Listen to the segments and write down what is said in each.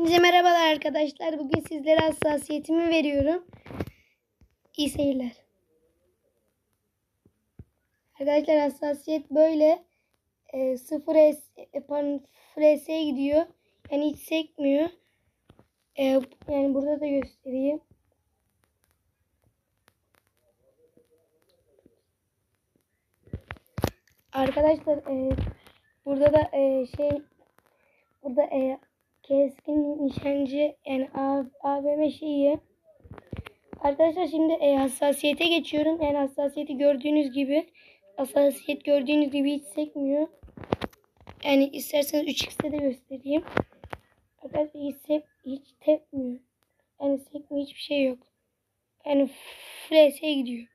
Hepinize merhabalar arkadaşlar. Bugün sizlere hassasiyetimi veriyorum. İyi seyirler. Arkadaşlar hassasiyet böyle e, 0 S, pardon 0 S'ye gidiyor. Yani hiç sekmiyor. E, yani burada da göstereyim. Arkadaşlar e, burada da e, şey burada e, keskin nişancı yani AVM şeyi. Arkadaşlar şimdi e, hassasiyete geçiyorum. Yani hassasiyeti gördüğünüz gibi hassasiyet gördüğünüz gibi hiç sekmiyor. Yani isterseniz 3x'te de göstereyim. Arkadaşlar hiç, sek, hiç tepmiyor. Yani sekmiyor hiçbir şey yok. Yani FLS'e gidiyor.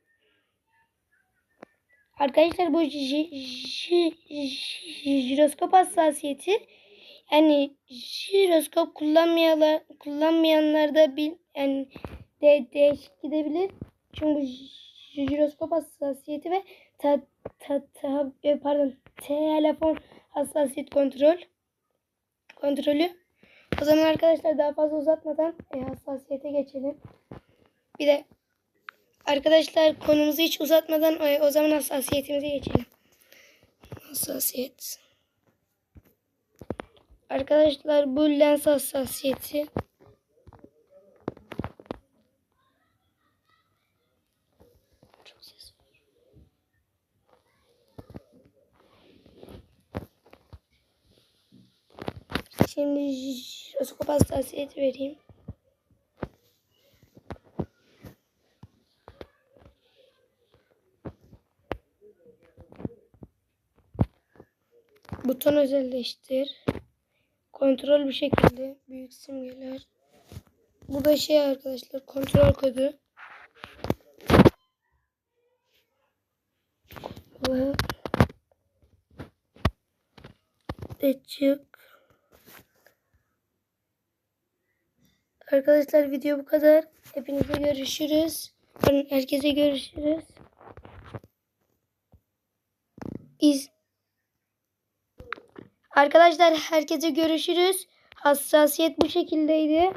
Arkadaşlar bu ji- ji- ji- jiroskop hassasiyeti yani jiroskop kullanmayanlar kullanmayanlarda bir yani de, değişik gidebilir. Çünkü jiroskop hassasiyeti ve ta, ta, ta, e, pardon telefon hassasiyet kontrol kontrolü. O zaman arkadaşlar daha fazla uzatmadan e, hassasiyete geçelim. Bir de Arkadaşlar konumuzu hiç uzatmadan e, o zaman hassasiyetimize geçelim. Hassasiyet. Arkadaşlar bu lens hassasiyeti. Çok ses var. Şimdi jiroskop hassasiyeti vereyim. Buton özelleştir. Kontrol bir şekilde. Büyük simgeler. Bu da şey arkadaşlar. Kontrol kodu. Ve açık. Arkadaşlar video bu kadar. Hepinize görüşürüz. Herkese görüşürüz. İz Arkadaşlar herkese görüşürüz. Hassasiyet bu şekildeydi.